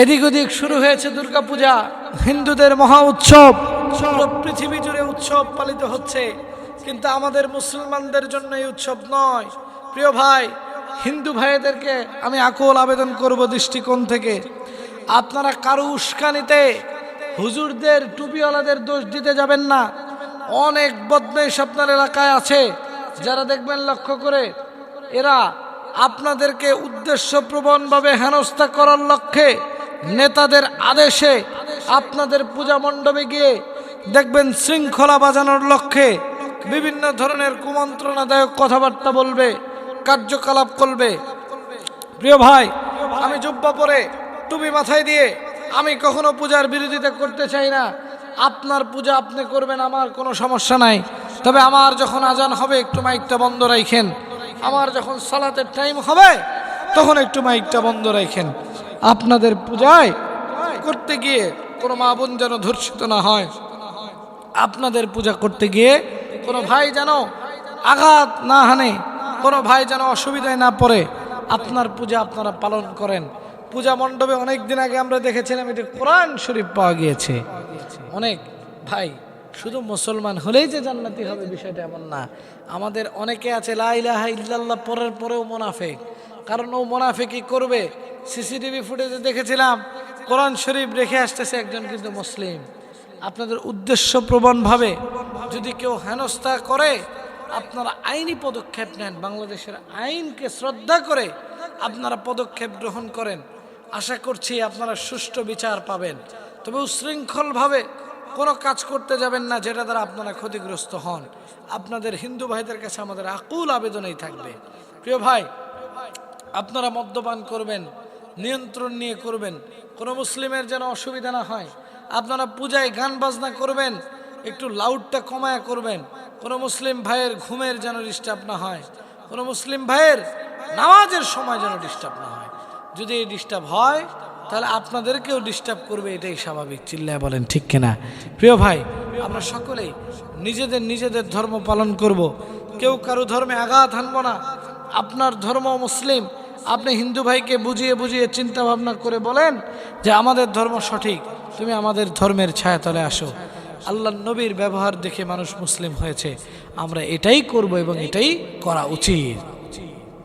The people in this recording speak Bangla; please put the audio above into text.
এদিক ওদিক শুরু হয়েছে দুর্গাপূজা। হিন্দুদের মহা উৎসব। পৃথিবী জুড়ে উৎসব পালিত হচ্ছে। কিন্তু আমাদের মুসলমানদের জন্য এই উৎসব নয়। প্রিয় ভাই, হিন্দু ভাইদেরকে আমি আকুল আবেদন করব দৃষ্টিকোণ থেকে। আপনারা কারও উস্কানিতে হুজুরদের, টুপিওয়ালাদের দোষ দিতে যাবেন না। অনেক বদমেশ আপনার এলাকায় আছে। যারা দেখবেন লক্ষ্য করে, এরা আপনাদেরকে উদ্দেশ্যপ্রবণভাবে হেনস্থা করার লক্ষ্যে নেতাদের আদেশে আপনাদের পূজা মণ্ডপে গিয়ে দেখবেন শৃঙ্খলা বাজানোর লক্ষ্যে বিভিন্ন ধরনের কুমন্ত্রণাদায়ক কথাবার্তা বলবে, কার্যকলাপ করবে। প্রিয় ভাই, আমি জুব্বা পরে টুপি মাথায় দিয়ে আমি কখনো পূজার বিরোধিতা করতে চাই না। আপনার পূজা আপনি করবেন, আমার কোনো সমস্যা নাই। তবে আমার যখন আজান হবে, একটু মাইকটা বন্ধ রাখেন। আমার যখন সালাতের টাইম হবে, তখন একটু মাইকটা বন্ধ রাখেন। আপনাদের পূজায় করতে গিয়ে কোনো মা বোন যেন ধর্ষিত না হয়, আপনাদের পূজা করতে গিয়ে কোনো ভাই যেন আঘাত না হানে, কোনো ভাই যেন অসুবিধায় না পড়ে, আপনার পূজা আপনারা পালন করেন। পূজা মণ্ডপে অনেক দিন আগে আমরা দেখেছিলাম এটি কোরআন শরীফ পাওয়া গিয়েছে। অনেক ভাই শুধু মুসলমান হলেই যে জান্নাতি হবে বিষয়টা এমন না। আমাদের অনেকে আছে, লা ইলাহা ইল্লাল্লাহ পরের পরেও মোনাফেক। কারণ ও মোনাফেকি করবে। সিসিটিভি ফুটেজে দেখেছিলাম, কোরআন শরীফ রেখে আসতেছে একজন কিন্তু মুসলিম। আপনাদের উদ্দেশ্যপ্রবণভাবে যদি কেউ হেনস্থা করে, আপনারা আইনি পদক্ষেপ নেন, বাংলাদেশের আইনকে শ্রদ্ধা করে আপনারা পদক্ষেপ গ্রহণ করেন। আশা করছি আপনারা সুষ্ঠু বিচার পাবেন। তবে উশৃঙ্খলভাবে কোনো কাজ করতে যাবেন না, যেটা দ্বারা আপনারা ক্ষতিগ্রস্ত হন। আপনাদের হিন্দু ভাইদের কাছে আমাদের আকুল আবেদনেই থাকবে। প্রিয় ভাই, আপনারা মদ্যপান করবেন নিয়ন্ত্রণ নিয়ে করবেন। কোনো মুসলিমের যেন অসুবিধা না হয়। আপনারা পূজায় গান বাজনা করবেন, একটু লাউডটা কমায়া করবেন। কোনো মুসলিম ভাইয়ের ঘুমের যেন ডিস্টার্ব না হয়। কোনো মুসলিম ভাইয়ের নামাজের সময় যেন ডিস্টার্ব না হয়। যদি এই ডিস্টার্ব হয়, তাহলে আপনাদেরকেও ডিস্টার্ব করবে, এটাই স্বাভাবিক। চিল্লায় বলেন, ঠিক কিনা? প্রিয় ভাই, আমরা সকলেই নিজেদের নিজেদের ধর্ম পালন করব। কেউ কারও ধর্মে আঘাত হানব না। আপনার ধর্ম মুসলিম আপনি হিন্দু ভাইকে বুঝিয়ে বুঝিয়ে চিন্তা ভাবনা করে বলেন যে আমাদের ধর্ম সঠিক। তুমি আমাদের ধর্মের ছায়াতলে আসো। আল্লাহ নবীর ব্যবহার দেখে মানুষ মুসলিম হয়েছে। আমরা এটাই করব এবং এটাই করা উচিত।